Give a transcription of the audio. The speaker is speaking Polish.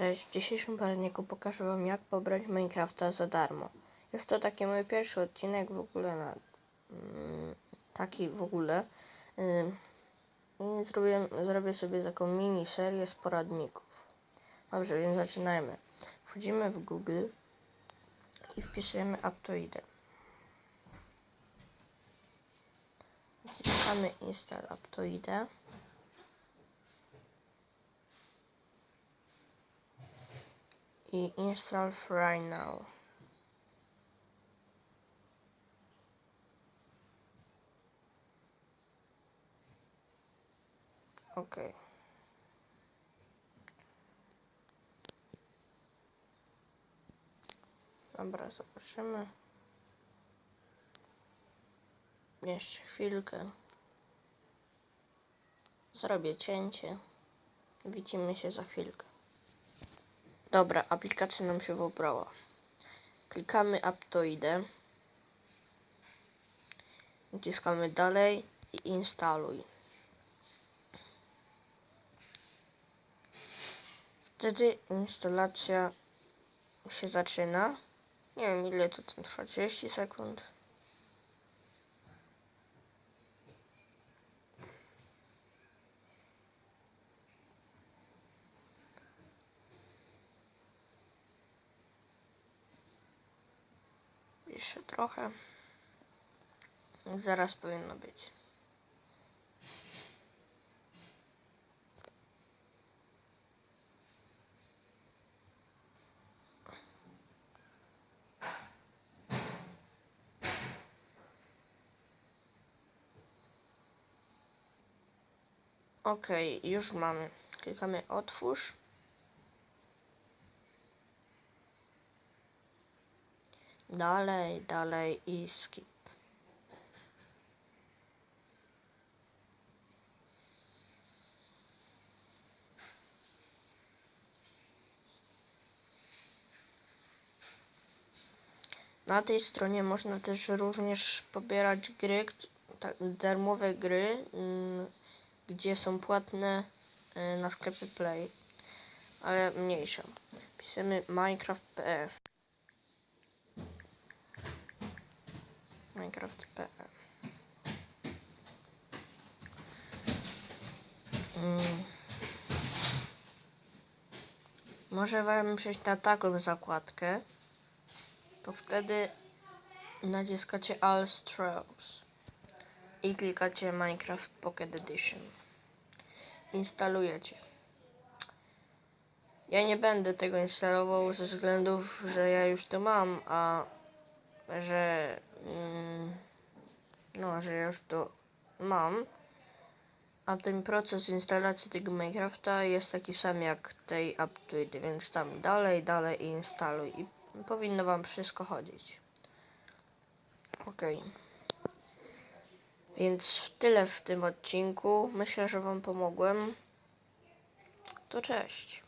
Cześć, w dzisiejszym poradniku pokażę Wam jak pobrać Minecrafta za darmo. Jest to taki mój pierwszy odcinek w ogóle na mm, taki w ogóle. Ym, I zrobię, zrobię sobie taką mini serię z poradników. Dobrze, więc zaczynajmy. Wchodzimy w Google i wpisujemy Aptoide. Wciskamy Install Aptoide. I install right now. Ok. Dobra, zobaczymy. Jeszcze chwilkę. Zrobię cięcie. Widzimy się za chwilkę. Dobra, aplikacja nam się wybrała. Klikamy Aptoide. Naciskamy dalej i instaluj. Wtedy instalacja się zaczyna. Nie wiem ile to tam trwa, 30 sekund. Jeszcze trochę. Zaraz powinno być. Ok, już mamy. Klikamy otwórz. Dalej, dalej i skip. Na tej stronie można też również pobierać gry, tak, darmowe gry, mm, gdzie są płatne y, na sklepie Play, ale mniejsza. Pisemy minecraft.pl Minecraft.pl mm. Może wam przejść na taką zakładkę, to wtedy naciskacie All Strokes i klikacie Minecraft Pocket Edition. Instalujecie. Ja nie będę tego instalował ze względów, że ja już to mam, a że mm, no, że już to mam. A ten proces instalacji tego Minecrafta jest taki sam jak tej Update, więc tam dalej, dalej instaluj i powinno wam wszystko chodzić. Ok. Więc tyle w tym odcinku. Myślę, że wam pomogłem. To cześć.